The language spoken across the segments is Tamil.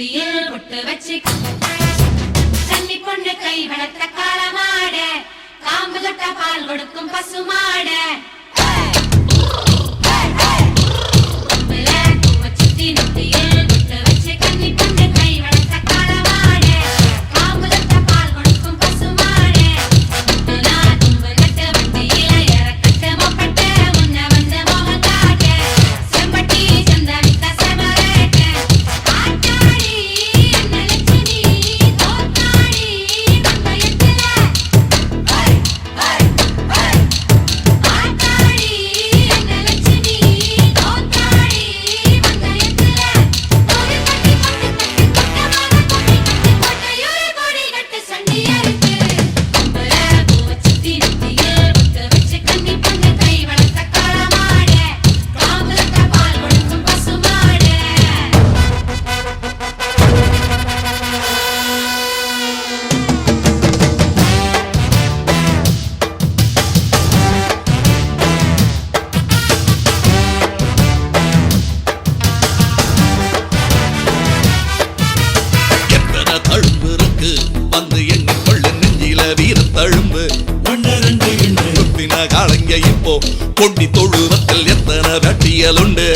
முட்டியில் முட்டு வச்சு. கன்னி பொண்ணு கை வளர்த்த காலமாட காம்பு தொட்ட பால் கொடுக்கும் பசுமாட. சுத்தி நொட்டிய கொண்டி தொழுவத்தில் எத்தனை வெட்டியலுண்டு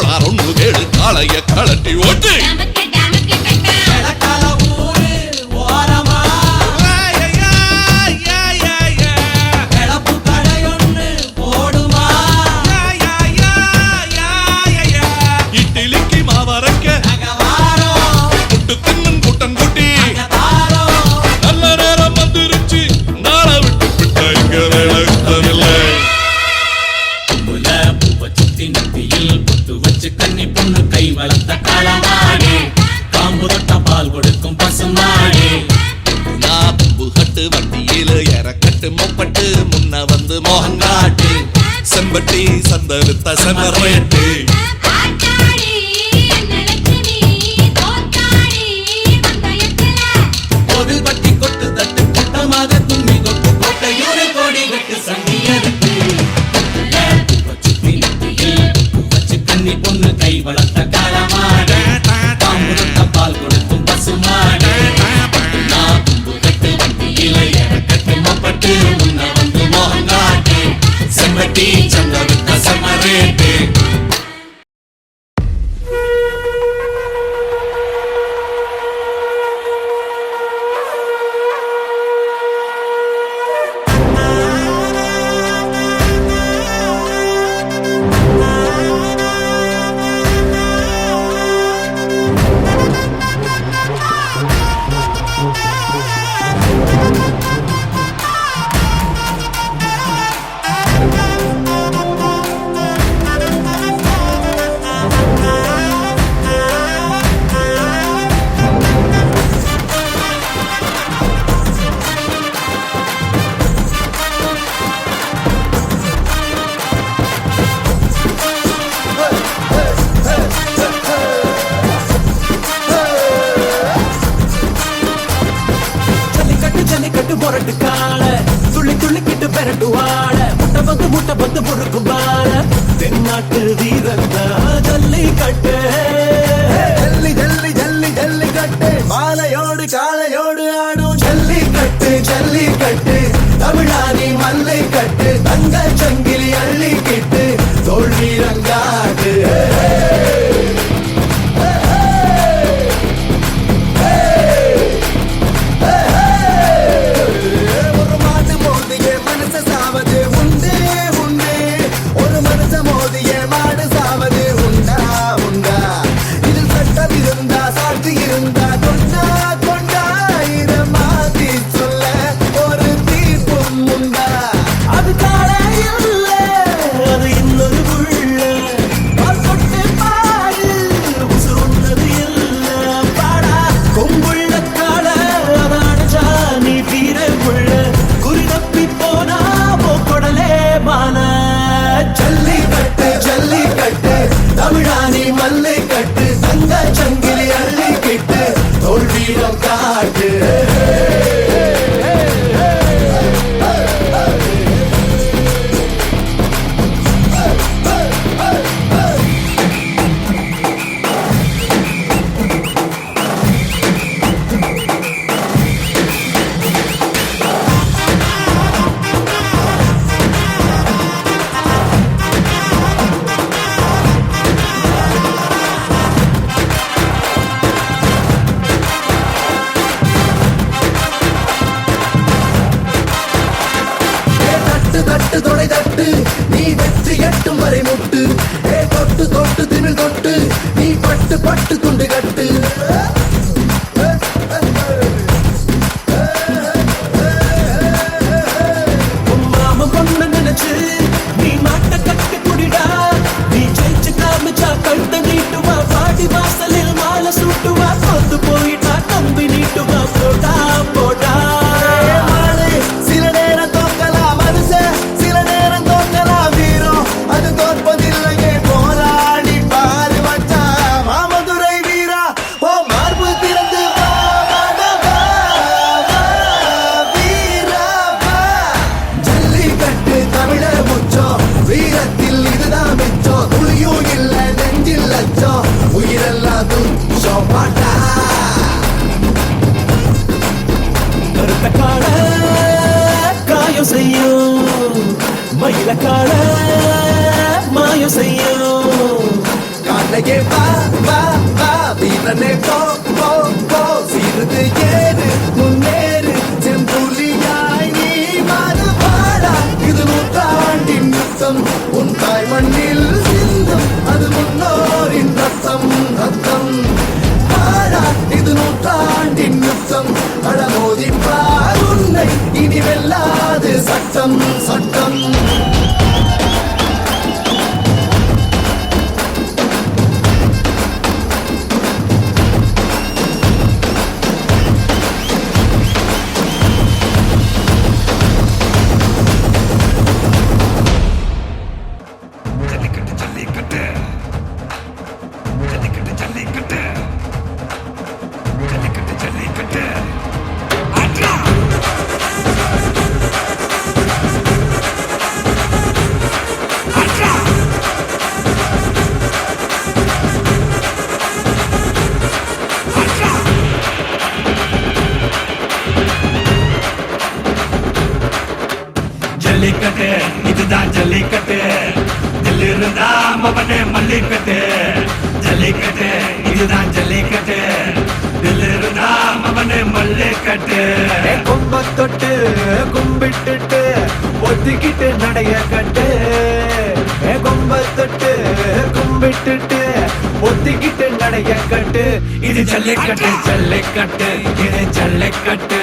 கோளாரொன்னு கேடு காளைய கலட்டி ஓட்டு. Thank you. கண்ணி பொண்ணு கை வளர்த்த களமாடே காம்பு தொட்ட பால் கொடுக்கும் பசுமாடே நான் புகட்டு வண்டியில இறக்கட்டு முப்பட்டு முன்ன வந்து மோகன் காட்டு. செம்பட்டி சந்தருத்த செமரேட்டு ஆடுவாட கால முட்டை பந்து முட்டை பந்து முறுக்கு பால தென்னாட்டு வீரந்தா ஜல்லி கட்டு. ஜல்லி ஜல்லி ஜல்லி ஜல்லி கட்டு. மாலையோடு காலையோடு ஆடும் ஜல்லி கட்டு ஜல்லி கட்டு. தமிழாதி மல்லை கட்டு தங்க சங்கிலி அள்ளி கிட்டு தோல்வி ரங்கா தமிழானி கட்டு தங்க சங்கிலி அள்ளி தோல்வியிடம் పట్టుకు செய்யும். மயில கால மாயம் செய்யும். காலையே வா வா வா வீரனே போ போ போ. சீருது ஏறு முன்னே. ஜல்லிக்கட்டு இதுதான் ஜல்லிக்கட்டு. தில் இருந்தா மவனே மல்லிக்கட்டு. ஜல்லிக்கட்டு இதுதான் ஜல்லிக்கட்டு. தில் இருந்தா மவனே மல்லிக்கட்டு. கும்ப தொட்டு கும்பிட்டுட்டு ஒத்திக்கிட்டு நடைய கட்டு. கும்ப தொட்டு கும்பிட்டுட்டு ஒத்திக்கிட்டு நடைய கட்டு. இது ஜல்லிக்கட்டு ஜல்லிக்கட்டு இது ஜல்லிக்கட்டு.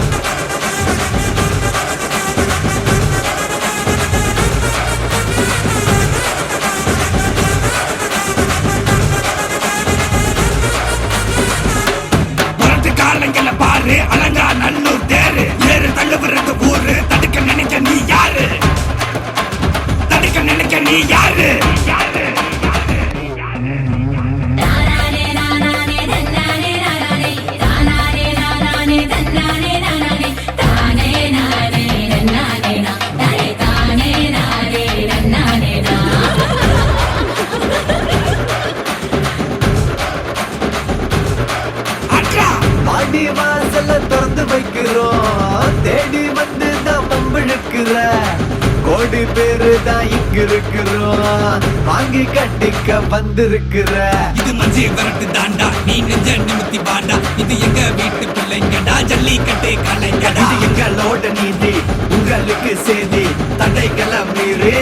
வந்திருக்கிற. இது மஞ்சு விரட்டு தாண்டா. நீ நெஞ்ச நிமித்தி பாண்டா இது எங்க வீட்டு பிள்ளைங்கடா. ஜல்லிக்கட்டு கலைஞடா இது எங்களோட நீதி. உங்களுக்கு செய்தி தடைகளை மீறி.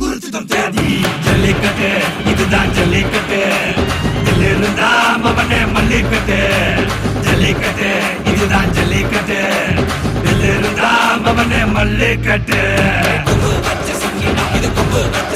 குறிச்சிடம் தேதி ஜல்லிக்கட்டு. இதுதான் ஜல்லிக்கட்டு. இதில் இருந்தா மவனே மல்லிக்கட்டு. ஜல்லிக்கட்டு. இதுதான் ஜல்லிக்கட்டு. இதில் இருந்தா மவனே மல்லிக்கட்டு. கொம்பு வச்ச சிங்கிடா இது கொம்பு வச்ச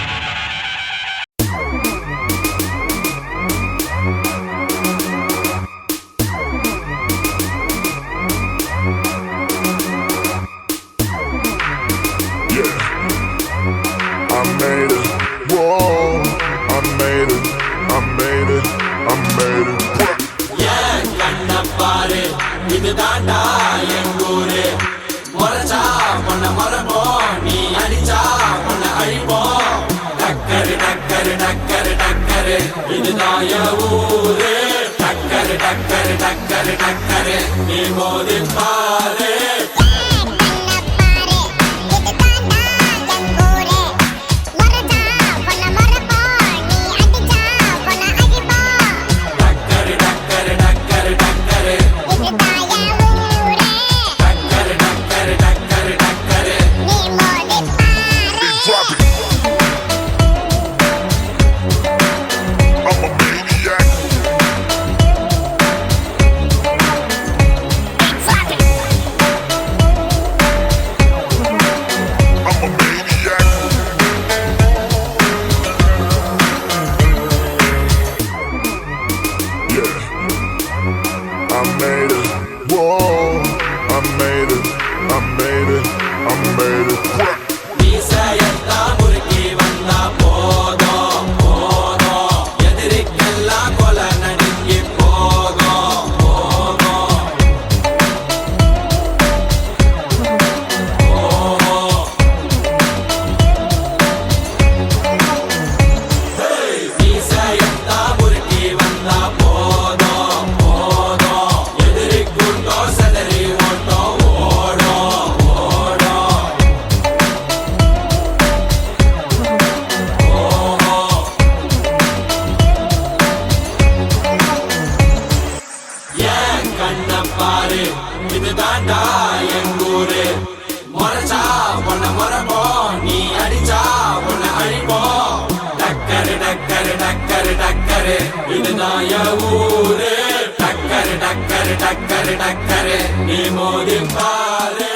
இதுதாண்டா எங்கூரு முறைச்சா உன்னை மரபோம் நீ அடிச்சா உன்னை அழிப்போம். டக்கரு டக்கரு டக்கரு டக்கரு இதுதான் என் ஊரு. டக்கரு டக்கரு டக்கரு டக்கரு நீ போதிப்பா ടക്കരെ നീ മോദി പാലേ.